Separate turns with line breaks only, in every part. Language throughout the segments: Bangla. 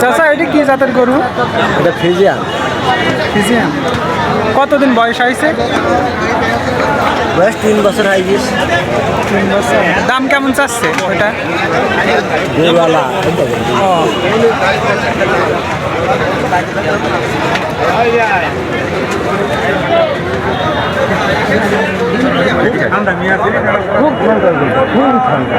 চাচা এটি কি জাতের গরু?
এটা ফ্রিজিয়ান
ফিজিয়ান। কতদিন বয়স হয়েছে?
বয়স তিন বছর হয়ে গেছে।
তিন বছর। দাম কেমন চাচ্ছে ওটা?
দুবেলা
ঠান্ডা খুব ঠান্ডা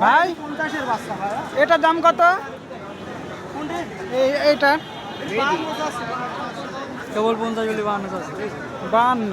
ভাই এটার দাম কত? এই এইটা?
কেবল পঞ্চাশ বাহান্ন
বান্ন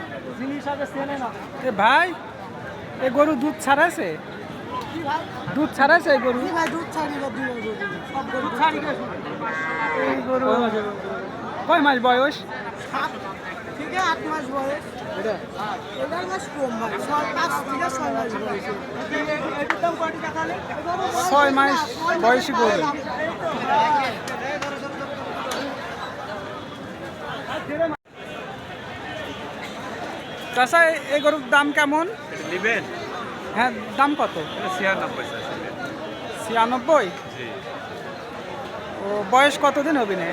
এ ভাই এ গরু দুধ ছাড়াছে দুধ ছাড়াছে গরু? এই গরু কয় মাস বয়স?
ছয় মাস বয়সী।
গরু। চাষা এই গরুর দাম কেমন?
নেবেন?
হ্যাঁ দাম কত?
ছিয়ানব্বই
ছিয়ানব্বই? ও বয়স কতদিন হবে না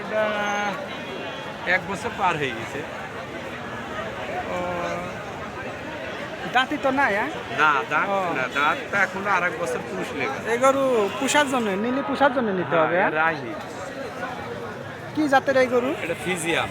এটা এক বছর পার হয়ে গেছে।
ও দাঁতি তো নাই হ্যাঁ?
না দাঁত। না দাঁতটা এখনও আর এক বছর পুষ লেগে
এই গরু পুষার জন্য নিলে পুষার জন্য নিতে হবে হ্যাঁ? কি জাতের এই গরু?
এটা ফিজিয়াম।